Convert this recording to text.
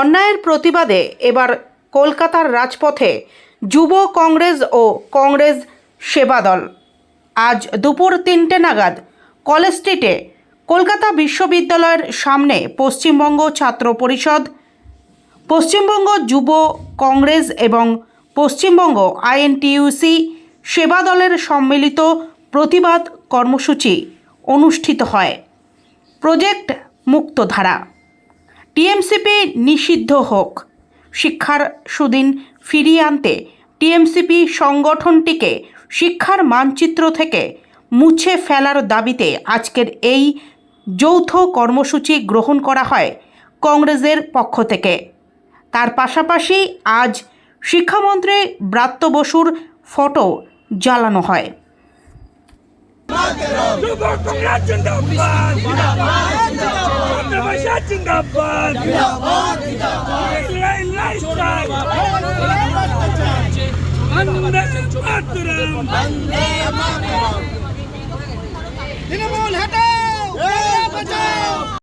অন্যায়ের প্রতিবাদে এবার কলকাতার রাজপথে যুব কংগ্রেস ও কংগ্রেস সেবাদল। আজ দুপুর তিনটে নাগাদ কলেজ স্ট্রিটে কলকাতা বিশ্ববিদ্যালয়ের সামনে পশ্চিমবঙ্গ ছাত্র পরিষদ, পশ্চিমবঙ্গ যুব কংগ্রেস এবং পশ্চিমবঙ্গ আইএনটিইউসি সেবা দলের সম্মিলিত প্রতিবাদ কর্মসূচি অনুষ্ঠিত হয়। প্রজেক্ট মুক্তধারা টিএমসিপি নিষিদ্ধ হোক শিক্ষার সুদিন ফিরিয়ে আনতে টিএমসিপি সংগঠনটিকে শিক্ষার মানচিত্র থেকে মুছে ফেলার দাবিতে আজকের এই যৌথ কর্মসূচি গ্রহণ করা হয় কংগ্রেসের পক্ষ থেকে তার পাশাপাশি আজ শিক্ষামন্ত্রী ব্রাত্য বসুর ফটো জ্বালানো হয় যুব কংগ্রেস জিন্দাবাদ ছাত্রবাসা জিন্দাবাদ